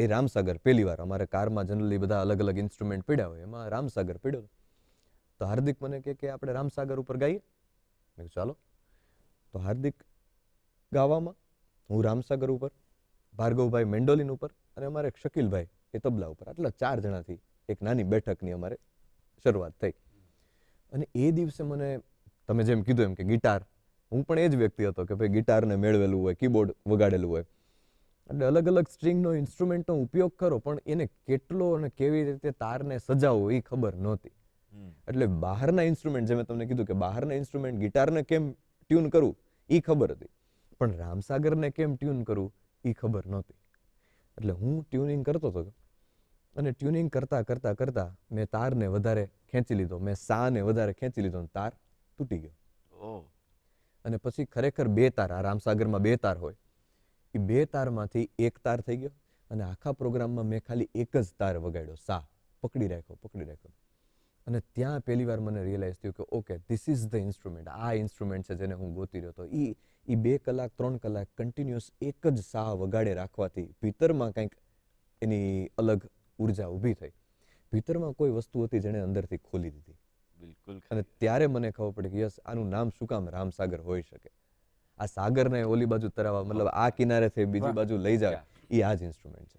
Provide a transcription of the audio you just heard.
એ રામસાગર પહેલી વાર. અમારે કારમાં જનરલી બધા અલગ અલગ ઇન્સ્ટ્રુમેન્ટ પડ્યા હોય, એમાં રામસાગર પડ્યો તો હાર્દિક મને કહે કે આપણે રામસાગર ઉપર ગાઈએ? મેં ચાલો. તો હાર્દિક ગાવામાં, હું રામસાગર ઉપર, ભાર્ગવભાઈ મેન્ડોલિન ઉપર અને અમારે શકીલભાઈ એ તબલા ઉપર. આટલા ચાર જણાથી એક નાની બેઠકની અમારે શરૂઆત થઈ. અને એ દિવસે મને, તમે જેમ કીધું એમ કે ગિટાર, હું પણ એ જ વ્યક્તિ હતો કે ભાઈ ગિટારને મેળવેલું હોય, કીબોર્ડ વગાડેલું હોય. એટલે અલગ અલગ સ્ટ્રિંગનો ઇન્સ્ટ્રુમેન્ટનો ઉપયોગ કરો પણ એને કેટલો અને કેવી રીતે તારને સજાવો એ ખબર નહોતી. એટલે બહારના ઇન્સ્ટ્રુમેન્ટ જે મેં તમને કીધું કે બહારના ઇન્સ્ટ્રુમેન્ટ ગિટારને કેમ ટ્યુન કરવું એ ખબર હતી. પણ રામસાગરને કેમ ટ્યુન કરવું એ ખબર નહોતી. એટલે હું ટ્યુનિંગ કરતો હતો. અને ટ્યુનિંગ કરતા કરતા કરતા મેં તારને વધારે ખેંચી લીધો. મેં સાને વધારે ખેંચી લીધો તાર તૂટી ગયો. અને પછી ખરેખર બે તાર આ રામસાગરમાં બે તાર હોય. એ બે તારમાંથી એક તાર થઈ ગયો અને આખા પ્રોગ્રામમાં મેં ખાલી એક જ તાર વગાડ્યો સા. પકડી રાખ્યો પકડી રાખ્યો. અને ત્યાં પહેલી વાર મને રિયલાઇઝ થયું કે okay this is the instrument આ ઇન્સ્ટ્રુમેન્ટ છે જેને હું ગોતી રહ્યો હતો. એ એ બે કલાક ત્રણ કલાક કન્ટિન્યુઅસ એક જ સા વગાડે રાખવાથી ભીતરમાં કંઈક એની અલગ ઊર્જા ઊભી થઈ. ભીતરમાં કોઈ વસ્તુ હતી જેણે અંદરથી ખોલી દીધી. બિલકુલ અને ત્યારે મને ખબર પડી કે યસ આનું નામ શું કામ રામસાગર હોઈ શકે? આ સાગરને ઓલી બાજુ તરાવવા મતલબ આ કિનારેથી બીજી બાજુ લઈ જાય એ આ જ ઇન્સ્ટ્રુમેન્ટ છે.